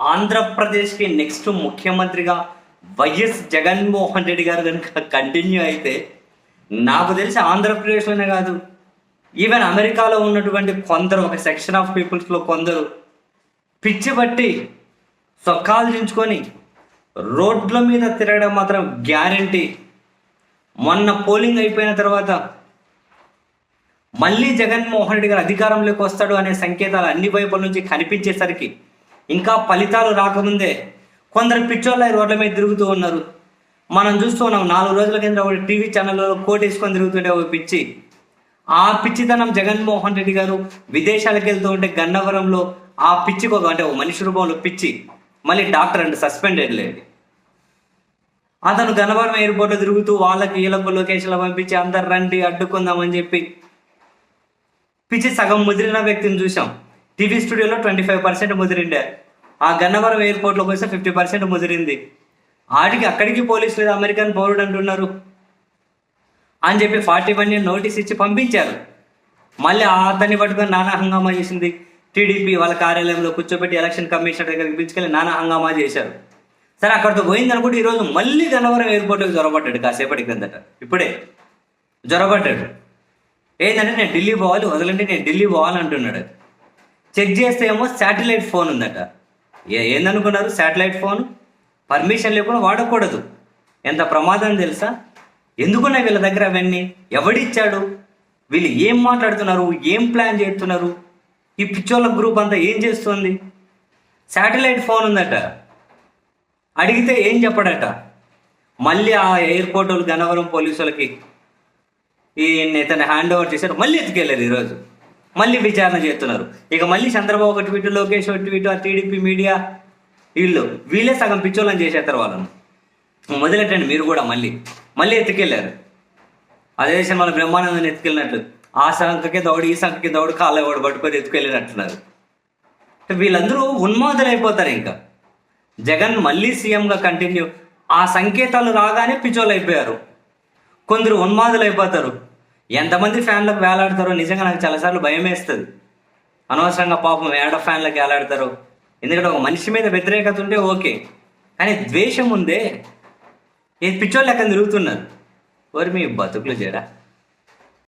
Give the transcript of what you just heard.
ఆంధ్రప్రదేశ్కి నెక్స్ట్ ముఖ్యమంత్రిగా వైఎస్ జగన్మోహన్ రెడ్డి గారు కనుక కంటిన్యూ అయితే నాకు తెలిసి ఆంధ్రప్రదేశ్లోనే కాదు. ఈవెన్ అమెరికాలో ఉన్నటువంటి కొందరు ఒక సెక్షన్ ఆఫ్ పీపుల్స్లో కొందరు పిచ్చి బట్టి సొక్కాలు దించుకొని రోడ్ల మీద తిరగడం మాత్రం గ్యారంటీ మొన్న పోలింగ్ అయిపోయిన తర్వాత మళ్ళీ జగన్మోహన్ రెడ్డి గారు అధికారంలోకి వస్తాడు అనే సంకేతాలు అన్ని వైపుల నుంచి కనిపించేసరికి ఇంకా ఫలితాలు రాకముందే కొందరు పిచ్చోళ్ళ రోడ్ల మీద తిరుగుతూ ఉన్నారు. మనం చూస్తూ ఉన్నాం నాలుగు రోజుల కింద ఒకటి టీవీ ఛానల్లో కోట్ వేసుకొని తిరుగుతుంటే ఒక పిచ్చి. ఆ పిచ్చితనం జగన్మోహన్ రెడ్డి గారు విదేశాలకు వెళ్తూ ఉంటే గన్నవరంలో ఆ పిచ్చికి ఒక అంటే ఒక మనిషి రూపంలో పిచ్చి మళ్ళీ డాక్టర్ అంటే సస్పెండెడ్ లేదు అతను గన్నవరం ఎయిర్పోర్ట్లో తిరుగుతూ వాళ్ళకి వీళ్ళకు లొకేషన్లో పంపించి అందరు రండి అడ్డుకుందామని చెప్పి పిచ్చి సగం ముదిరిన వ్యక్తిని చూసాం టీవీ స్టూడియోలో ట్వంటీ ఫైవ్ పర్సెంట్ ముదిరిండే. ఆ గన్నవరం ఎయిర్పోర్ట్లో వస్తే ఫిఫ్టీ పర్సెంట్ ముదిరింది. ఆడికి అక్కడికి పోలీసులు లేదు అమెరికన్ పౌరుడు అంటున్నారు అని చెప్పి ఫార్టీ వన్ నోటీస్ ఇచ్చి పంపించారు. మళ్ళీ ఆ అతన్ని పట్టుకొని నానా హంగామా చేసింది. టీడీపీ వాళ్ళ కార్యాలయంలో కూర్చోబెట్టి ఎలక్షన్ కమిషనర్ దగ్గరికి పిలుచుకెళ్ళి నానా హంగామా చేశారు. సరే అక్కడితో పోయింది అనుకుంటే ఈరోజు మళ్ళీ గన్నవరం ఎయిర్పోర్ట్కి జ్వరపడ్డాడు కాసేపటి క్రిందట. ఇప్పుడే జ్వరపడ్డాడు ఏంటంటే నేను ఢిల్లీ పోవాలి వదలంటే నేను ఢిల్లీ పోవాలంటున్నాడు. చెక్ చేస్తే ఏమో శాటిలైట్ ఫోన్ ఉందట. ఏందనుకున్నారు? Satellite phone? పర్మిషన్ లేకుండా వాడకూడదు. ఎంత ప్రమాదం తెలుసా? ఎందుకున్నాయి వీళ్ళ దగ్గర అవన్నీ? ఎవడిచ్చాడు? వీళ్ళు ఏం మాట్లాడుతున్నారు? ఏం ప్లాన్ చేస్తున్నారు? ఈ పిచ్చోళ్ళ గ్రూప్ అంతా ఏం చేస్తుంది? శాటిలైట్ ఫోన్ ఉందట. అడిగితే ఏం చెప్పడట? మళ్ళీ ఆ ఎయిర్పోర్ట్ వాళ్ళు గన్నవరం పోలీసు వాళ్ళకి ఈ ఇతను హ్యాండ్ ఓవర్ చేశారు. మళ్ళీ ఎత్తుకెళ్ళారు ఈరోజు. మళ్ళీ విచారణ చేస్తున్నారు. ఇక మళ్ళీ చంద్రబాబు ఒక ట్వీట్ లోకేష్ ఒక ట్వీట్ ఆ టీడీపీ మీడియా వీళ్ళు వీళ్ళే సగం పిచ్చోళ్ళని చేసేస్తారు వాళ్ళను. మొదలెట్టండి మీరు కూడా మళ్ళీ. మళ్ళీ ఎత్తుకెళ్ళారు అదే సినిమాలో బ్రహ్మానందాన్ని ఎత్తుకెళ్ళినట్లు ఆ సంఖకి దౌడు ఈ సంఖకి దౌడు కాళ్ళ ఎవడు పట్టుకొని ఎత్తుకెళ్ళినట్టున్నారు. వీళ్ళందరూ ఉన్మాదులు అయిపోతారు ఇంకా. జగన్ మళ్ళీ సీఎంగా కంటిన్యూ. ఆ సంకేతాలు రాగానే పిచ్చోళ్ళు అయిపోయారు. కొందరు ఉన్మాదులు అయిపోతారు ఎంతమంది ఫ్యాన్లకు వేలాడతారో నిజంగా నాకు చాలాసార్లు భయం వేస్తుంది. అనవసరంగా పాపం ఏడ ఫ్యాన్లకు వేలాడతారు. ఎందుకంటే ఒక మనిషి మీద వ్యతిరేకత ఉంటే ఓకే. కానీ ద్వేషం ఉందే. ఈ పిచ్చోళ్ళు లెక్కన తిరుగుతున్నారు. ఓరి మీ బతుకులు చేరా